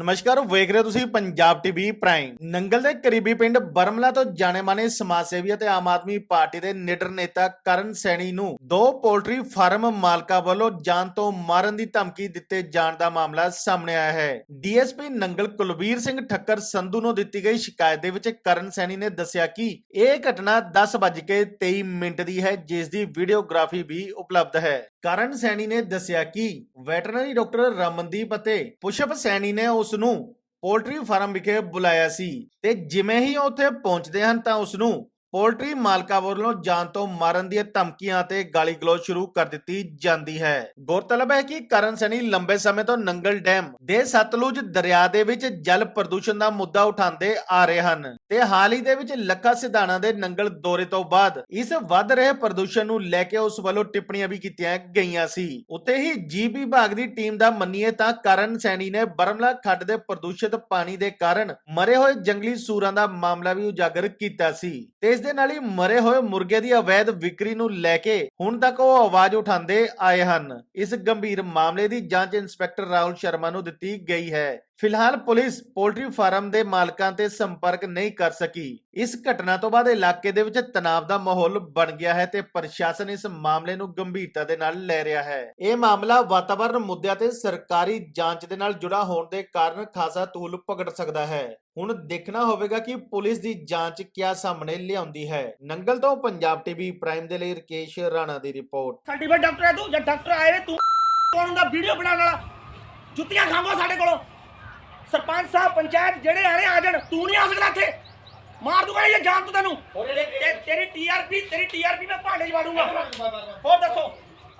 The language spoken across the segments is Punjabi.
ਨਮਸਕਾਰ, ਵੇਖ ਰਹੇ ਹੋ ਤੁਸੀਂ ਪੰਜਾਬ ਟੀਵੀ ਪ੍ਰਾਈਮ ਨੰਗਲ ਦੇ ਕਰੀਬੀ ਪਿੰਡ ਬਰਮਲਾ ਤੋਂ ਜਾਣੇ-ਮਾਨੇ ਸਮਾਜ ਸੇਵੀ ਅਤੇ ਆਮ ਆਦਮੀ ਪਾਰਟੀ ਦੇ ਨਿਡਰ ਨੇਤਾ ਕਰਨ ਸੈਣੀ ਨੂੰ ਦੋ ਪੋਲਟਰੀ ਫਾਰਮ ਮਾਲਕਾਂ ਵੱਲੋਂ ਜਾਨ ਤੋਂ ਮਾਰਨ ਦੀ ਧਮਕੀ ਦਿੱਤੇ ਜਾਣ ਦਾ ਮਾਮਲਾ ਸਾਹਮਣੇ ਆਇਆ ਹੈ। ਡੀਐਸਪੀ ਨੰਗਲ ਕੁਲਵੀਰ ਸਿੰਘ ਠੱਕਰ ਸੰਧੂ ਨੂੰ ਦਿੱਤੀ ਗਈ ਸ਼ਿਕਾਇਤ ਦੇ ਵਿੱਚ ਕਰਨ ਸੈਣੀ ਨੇ ਦੱਸਿਆ ਕਿ ਇਹ ਘਟਨਾ 10:23 ਮਿੰਟ ਦੀ ਹੈ, ਜਿਸ ਦੀ ਵੀਡੀਓਗ੍ਰਾਫੀ ਵੀ ਉਪਲਬਧ ਹੈ। ਕਰਨ ਸੈਣੀ ਨੇ ਦੱਸਿਆ ਕਿ ਵੈਟਰਨਰੀ ਡਾਕਟਰ ਰਮਨਦੀਪ ਅਤੇ ਪੁਸ਼ਪ ਸੈਣੀ ਨੇ ਉਸ ਨੂੰ ਪੋਲਟਰੀ ਫਾਰਮ ਵਿਖੇ ਬੁਲਾਇਆ ਸੀ ਤੇ ਜਿਵੇਂ ਹੀ ਉਹ ਉੱਥੇ ਪਹੁੰਚਦੇ ਹਨ ਤਾਂ ਉਸ ਨੂੰ ਪੋਲਟਰੀ ਮਾਲਕਾਂ ਵੱਲੋਂ ਜਾਨ ਤੋਂ ਮਾਰਨ ਦੀਆਂ ਧਮਕੀਆਂ ਤੇ ਗਾਲੀ ਗਲੋਚ ਸ਼ੁਰੂ ਕਰ ਦਿੱਤੀ ਜਾਂਦੀ ਹੈ। ਗੌਰਤਲਬ ਹੈ ਕਿ ਕਰਨ ਸੈਣੀ ਲੰਬੇ ਸਮੇਂ ਤੋਂ ਨੰਗਲ ਡੈਮ ਦੇ ਸਤਲੁਜ ਦਰਿਆ ਦੇ ਵਿੱਚ ਜਲ ਪ੍ਰਦੂਸ਼ਣ ਦਾ ਮੁੱਦਾ ਉਠਾਉਂਦੇ ਆ ਰਹੇ ਹਨ ਤੇ ਹਾਲ ਹੀ ਦੇ ਵਿੱਚ ਲੱਖਾ ਸਿਧਾਣਾ ਦੇ ਨੰਗਲ ਦੌਰੇ ਤੋਂ ਬਾਅਦ ਇਸ ਵੱਧ ਰਹੇ ਪ੍ਰਦੂਸ਼ਣ ਨੂੰ ਲੈ ਕੇ ਉਸ ਵੱਲੋਂ ਟਿੱਪਣੀਆਂ ਵੀ ਕੀਤੀਆਂ ਗਈਆਂ ਸੀ। ਉੱਤੇ ਹੀ ਜੀਵ ਵਿਭਾਗ ਦੀ ਟੀਮ ਦਾ ਮੰਨੀਏ ਤਾਂ ਕਰਨ ਸੈਣੀ ਨੇ ਬਰਮਲਾ ਖੱਡ ਦੇ ਪ੍ਰਦੂਸ਼ਿਤ ਪਾਣੀ ਦੇ ਕਾਰਨ ਮਰੇ ਹੋਏ ਜੰਗਲੀ ਸੂਰਾਂ ਦਾ ਮਾਮਲਾ ਵੀ ਉਜਾਗਰ ਕੀਤਾ ਸੀ ਤੇ ਇਸ ਦੇ ਨਾਲ ਹੀ ਮਰੇ ਹੋਏ ਮੁਰਗੇ ਦੀ ਅਵੈਧ ਵਿਕਰੀ ਨੂੰ ਲੈ ਕੇ ਹੁਣ ਤੱਕ ਉਹ ਆਵਾਜ਼ ਉਠਾਉਂਦੇ ਆਏ ਹਨ। ਇਸ ਗੰਭੀਰ ਮਾਮਲੇ ਦੀ ਜਾਂਚ ਇੰਸਪੈਕਟਰ ਰਾਹੁਲ ਸ਼ਰਮਾ ਨੂੰ ਦਿੱਤੀ ਗਈ ਹੈ। ਫਿਲਹਾਲ ਪੁਲਿਸ ਪੋਲਟਰੀ ਫਾਰਮ ਦੇ ਮਾਲਕਾਂ ਤੇ ਸੰਪਰਕ ਨਹੀਂ ਕਰ ਸਕੀ। ਇਸ ਘਟਨਾ ਤੋਂ ਬਾਅਦ ਇਲਾਕੇ ਦੇ ਵਿੱਚ ਤਣਾਅ ਦਾ ਮਾਹੌਲ ਬਣ ਗਿਆ ਹੈ ਤੇ ਪ੍ਰਸ਼ਾਸਨ ਇਸ ਮਾਮਲੇ ਨੂੰ ਗੰਭੀਰਤਾ ਦੇ ਨਾਲ ਲੈ ਰਿਹਾ ਹੈ। ਇਹ ਮਾਮਲਾ ਵਾਤਾਵਰਣ ਮੁੱਦਿਆਂ ਤੇ ਸਰਕਾਰੀ ਜਾਂਚ ਦੇ ਨਾਲ ਜੁੜਾ ਹੋਣ ਦੇ ਕਾਰਨ ਖਾਸਾ ਤੂਲ ਪਕੜ ਸਕਦਾ ਹੈ। ਹੁਣ ਦੇਖਣਾ ਹੋਵੇਗਾ ਕਿ ਪੁਲਿਸ ਦੀ ਜਾਂਚ ਕਿਆ ਸਾਹਮਣੇ ਲਿਆਉਂਦੀ ਹੈ। ਨੰਗਲ ਤੋਂ ਪੰਜਾਬ ਟੀਵੀ ਪ੍ਰਾਈਮ ਦੇ ਲਈ ਰਕੇਸ਼ ਰਾਣਾ ਦੀ ਰਿਪੋਰਟ। ਸਰਟੀਫਿਕੇਟ ਡਾਕਟਰ ਹੈ ਤੂੰ। ਜੇ ਡਾਕਟਰ ਆਏ ਤੂੰ ਕੌਣ ਦਾ ਵੀਡੀਓ ਬਣਾਉਣ ਵਾਲਾ। ਜੁੱਤੀਆਂ ਖਾਂਗੋ ਸਾਡੇ ਕੋਲੋਂ। ਸਰਪੰਚ ਸਾਹਿਬ ਪੰਚਾਇਤ ਜਿਹੜੇ ਆਣੇ ਆ ਜਾਣ ਤੂੰ ਨਹੀਂ ਆ ਸਕਦਾ ਇੱਥੇ। ਮਾਰ ਦੂੰਗਾ ਇਹ ਜਾਨ ਤੂੰ ਤੈਨੂੰ। ਤੇ- ਤੇਰੀ ਟੀਆਰਪੀ ਤੇਰੀ ਟੀਆਰਪੀ ਮੈਂ ਭਾਂਡੇ 'ਚ ਵਾੜੂੰਗਾ। ਹੋਰ ਦੱਸੋ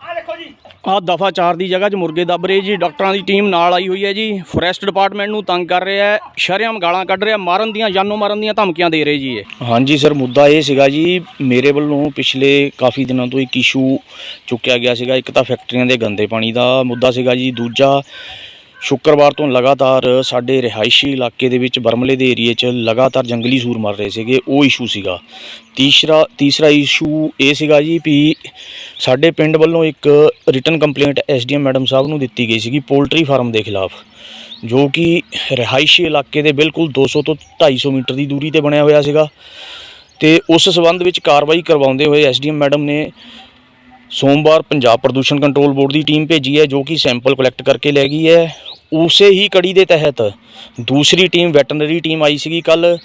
ਆ ਦੇਖੋ ਜੀ। ਆ ਦਫਾ 4 ਦੀ ਜਗ੍ਹਾ 'ਚ ਮੁਰਗੇ ਦੱਬ ਰਹੇ ਜੀ ਡਾਕਟਰਾਂ ਦੀ ਟੀਮ ਨਾਲ ਆਈ ਹੋਈ ਹੈ ਜੀ। ਫੋਰੈਸਟ ਡਿਪਾਰਟਮੈਂਟ ਨੂੰ ਤੰਗ ਕਰ ਰਿਹਾ ਹੈ ਸ਼ਰੇਆਮ ਗਾਲਾਂ ਕੱਢ ਰਿਹਾ ਮਾਰਨ ਦੀਆਂ ਜਾਨੋਂ ਮਾਰਨ ਦੀਆਂ ਧਮਕੀਆਂ ਦੇ ਰਹੇ ਜੀ ਇਹ। ਹਾਂਜੀ ਸਰ ਮੁੱਦਾ ਇਹ ਸੀਗਾ ਜੀ ਮੇਰੇ ਵੱਲੋਂ ਪਿਛਲੇ ਕਾਫੀ ਦਿਨਾਂ ਤੋਂ ਇੱਕ ਇਸ਼ੂ ਚੁੱਕਿਆ ਗਿਆ ਸੀਗਾ ਇੱਕ ਤਾਂ ਫੈਕਟਰੀਆਂ ਦੇ ਗੰਦੇ ਪਾਣੀ ਦਾ ਮੁੱਦਾ ਸੀਗਾ ਜੀ ਦੂਜਾ ਸ਼ੁੱਕਰਵਾਰ ਤੋਂ ਲਗਾਤਾਰ ਸਾਡੇ ਰਿਹਾਇਸ਼ੀ ਇਲਾਕੇ ਦੇ ਵਿੱਚ ਬਰਮਲੇ ਦੇ ਏਰੀਏ 'ਚ ਲਗਾਤਾਰ ਜੰਗਲੀ ਸੂਰ ਮਰ ਰਹੇ ਸੀਗੇ, ਉਹ ਇਸ਼ੂ ਸੀਗਾ। ਤੀਸਰਾ ਤੀਸਰਾ ਇਸ਼ੂ ਇਹ ਸੀਗਾ ਜੀ ਵੀ ਸਾਡੇ ਪਿੰਡ ਵੱਲੋਂ ਇੱਕ ਰਿਟਨ ਕੰਪਲੇਂਟ ਐਸਡੀਐਮ ਮੈਡਮ ਸਾਹਿਬ ਨੂੰ ਦਿੱਤੀ ਗਈ ਸੀਗੀ ਪੋਲਟਰੀ ਫਾਰਮ ਦੇ ਖਿਲਾਫ, ਜੋ ਕਿ ਰਿਹਾਇਸ਼ੀ ਇਲਾਕੇ ਦੇ ਬਿਲਕੁਲ 200 ਤੋਂ 250 ਮੀਟਰ ਦੀ ਦੂਰੀ ਤੇ ਬਣਿਆ ਹੋਇਆ ਸੀਗਾ ਤੇ ਉਸ ਸਬੰਧ ਵਿੱਚ ਕਾਰਵਾਈ ਕਰਵਾਉਂਦੇ ਹੋਏ ਐਸਡੀਐਮ ਮੈਡਮ ਨੇ ਸੋਮਵਾਰ ਪੰਜਾਬ ਪ੍ਰਦੂਸ਼ਣ ਕੰਟਰੋਲ ਬੋਰਡ ਦੀ ਟੀਮ ਭੇਜੀ ਹੈ ਜੋ ਕਿ ਸੈਂਪਲ ਕਲੈਕਟ ਕਰਕੇ ਲੈ ਗਈ ਹੈ। ਉਸੇ ਹੀ ਕੜੀ ਦੇ ਤਹਿਤ ਦੂਸਰੀ ਟੀਮ, ਵੈਟਰਨਰੀ ਟੀਮ ਆਈ ਸੀਗੀ ਕੱਲ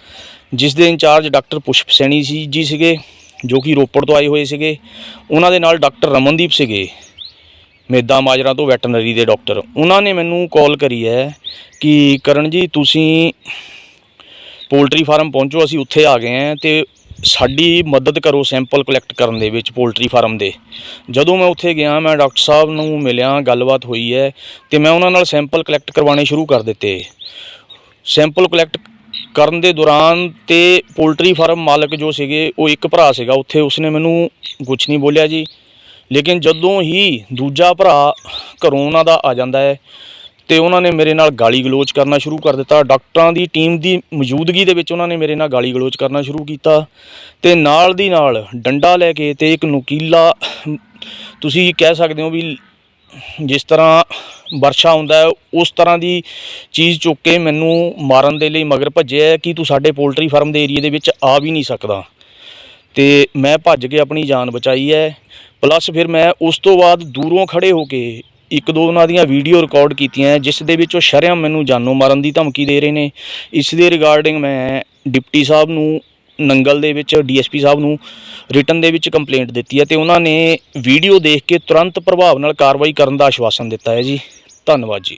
ਜਿਸ ਦੇ ਇੰਚਾਰਜ ਡਾਕਟਰ ਪੁਸ਼ਪ ਸੈਣੀ ਸੀ ਜੀ ਸੀਗੇ, ਜੋ ਕਿ ਰੋਪੜ ਤੋਂ ਆਏ ਹੋਏ ਸੀਗੇ। ਉਹਨਾਂ ਦੇ ਨਾਲ ਡਾਕਟਰ ਰਮਨਦੀਪ ਸੀਗੇ, ਮੇਦਾ ਮਾਜਰਾ ਤੋਂ ਵੈਟਰਨਰੀ ਦੇ ਡਾਕਟਰ। ਉਹਨਾਂ ਨੇ ਮੈਨੂੰ ਕਾਲ ਕਰੀ ਹੈ ਕਿ ਕਰਨ ਜੀ ਤੁਸੀਂ ਪੋਲਟਰੀ ਫਾਰਮ ਪਹੁੰਚੋ, ਅਸੀਂ ਉੱਥੇ ਆ ਗਏ ਹਾਂ ਤੇ ਸਾਡੀ ਮਦਦ ਕਰੋ ਸੈਂਪਲ ਕਲੈਕਟ ਕਰਨ ਦੇ ਵਿੱਚ ਪੋਲਟਰੀ ਫਾਰਮ ਦੇ। ਜਦੋਂ ਮੈਂ ਉੱਥੇ ਗਿਆ, ਮੈਂ ਡਾਕਟਰ ਸਾਹਿਬ ਨੂੰ ਮਿਲਿਆ, ਗੱਲਬਾਤ ਹੋਈ ਹੈ ਤੇ ਮੈਂ ਉਹਨਾਂ ਨਾਲ ਸੈਂਪਲ ਕਲੈਕਟ ਕਰਵਾਉਣੇ ਸ਼ੁਰੂ ਕਰ ਦਿੱਤੇ। ਸੈਂਪਲ ਕਲੈਕਟ ਕਰਨ ਦੇ ਦੌਰਾਨ ਤੇ ਪੋਲਟਰੀ ਫਾਰਮ ਮਾਲਕ ਜੋ ਸੀਗੇ, ਉਹ ਇੱਕ ਭਰਾ ਸੀਗਾ। ਉੱਥੇ ਉਸਨੇ ਮੈਨੂੰ ਕੁਝ ਨਹੀਂ ਬੋਲਿਆ ਜੀ। ਲੇਕਿਨ ਜਦੋਂ ਹੀ ਦੂਜਾ ਭਰਾ ਘਰੋਂ ਉਹਨਾਂ ਦਾ ਆ ਜਾਂਦਾ ਹੈ ਤੇ ਉਹਨਾਂ ਨੇ ਮੇਰੇ ਨਾਲ ਗਾਲੀ ਗਲੋਚ ਕਰਨਾ ਸ਼ੁਰੂ ਕਰ ਦਿੱਤਾ। ਡਾਕਟਰਾਂ ਦੀ ਟੀਮ ਦੀ ਮੌਜੂਦਗੀ ਦੇ ਵਿੱਚ ਉਹਨਾਂ ਨੇ ਮੇਰੇ ਨਾਲ ਗਾਲੀ ਗਲੋਚ ਕਰਨਾ ਸ਼ੁਰੂ ਕੀਤਾ। ਤੇ ਨਾਲ ਦੀ ਨਾਲ ਡੰਡਾ ਲੈ ਕੇ ਤੇ ਇੱਕ ਨੁਕੀਲਾ, ਤੁਸੀਂ ਕਹਿ ਸਕਦੇ ਹੋ ਵੀ ਜਿਸ ਤਰ੍ਹਾਂ ਵਰਸ਼ਾ ਹੁੰਦਾ ਹੈ, ਉਸ ਤਰ੍ਹਾਂ ਦੀ ਚੀਜ਼ ਚੁੱਕ ਕੇ ਮੈਨੂੰ ਮਾਰਨ ਦੇ ਲਈ ਮਗਰ ਭੱਜਿਆ ਕਿ ਤੂੰ ਸਾਡੇ ਪੋਲਟਰੀ ਫਾਰਮ ਦੇ ਏਰੀਏ ਦੇ ਵਿੱਚ ਆ ਵੀ ਨਹੀਂ ਸਕਦਾ। ਤੇ ਮੈਂ ਭੱਜ ਕੇ ਆਪਣੀ ਜਾਨ ਬਚਾਈ ਹੈ। ਪਲੱਸ ਫਿਰ ਮੈਂ ਉਸ ਤੋਂ ਬਾਅਦ ਦੂਰੋਂ ਖੜੇ ਹੋ ਕੇ ਇੱਕ ਦੋ ਉਹਨਾਂ ਦੀਆਂ ਵੀਡੀਓ ਰਿਕਾਰਡ ਕੀਤੀਆਂ ਹੈ, ਜਿਸ ਦੇ ਵਿੱਚ ਉਹ ਸ਼ਰਮ ਮੈਨੂੰ ਜਾਨੋਂ ਮਾਰਨ ਦੀ ਧਮਕੀ ਦੇ ਰਹੇ ਨੇ। ਇਸ ਦੇ ਰਿਗਾਰਡਿੰਗ ਮੈਂ ਡਿਪਟੀ ਸਾਹਿਬ ਨੂੰ ਨੰਗਲ ਦੇ ਵਿੱਚ ਡੀਐਸਪੀ ਸਾਹਿਬ ਨੂੰ ਰਿਟਨ ਦੇ ਵਿੱਚ ਕੰਪਲੇਂਟ ਦਿੱਤੀ ਹੈ ਤੇ ਉਹਨਾਂ ਨੇ ਵੀਡੀਓ ਦੇਖ ਕੇ ਤੁਰੰਤ ਪ੍ਰਭਾਵ ਨਾਲ ਕਾਰਵਾਈ ਕਰਨ ਦਾ ਆਸ਼ਵਾਸਨ ਦਿੱਤਾ ਹੈ ਜੀ। ਧੰਨਵਾਦ ਜੀ।